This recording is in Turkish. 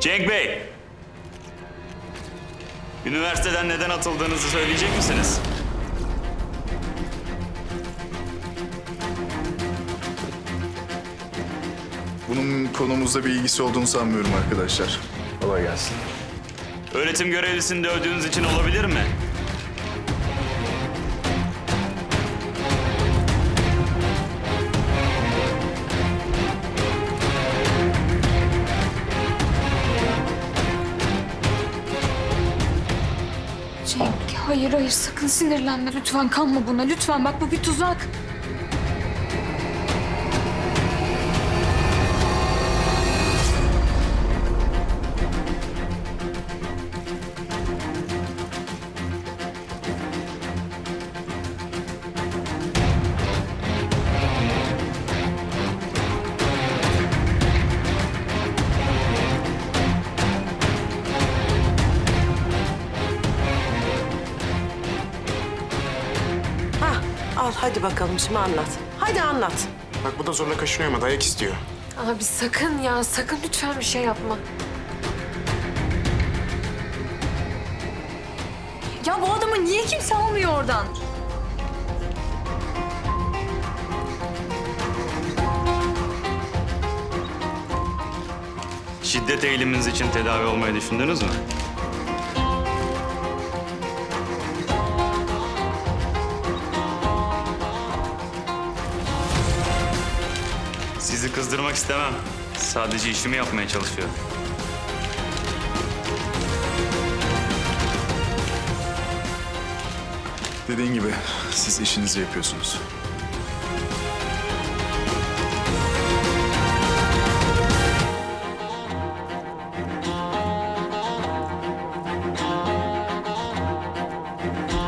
Cenk Bey! Üniversiteden neden atıldığınızı söyleyecek misiniz? Bunun konumuzda bir ilgisi olduğunu sanmıyorum arkadaşlar. Kolay gelsin. Öğretim görevlisini dövdüğünüz için olabilir mi? Cenk hayır hayır. Sakın sinirlenme lütfen. Kanma buna lütfen. Bak bu bir tuzak. Al hadi bakalım şimdi anlat. Hadi anlat. Bak bu da zorla kaşınıyor ama dayak istiyor. Abi sakın ya sakın lütfen bir şey yapma. Ya bu adamı niye kimse almıyor oradan? Şiddet eğiliminiz için tedavi olmayı düşündünüz mü? Sizi kızdırmak istemem. Sadece işimi yapmaya çalışıyorum. Dediğin gibi siz işinizi yapıyorsunuz.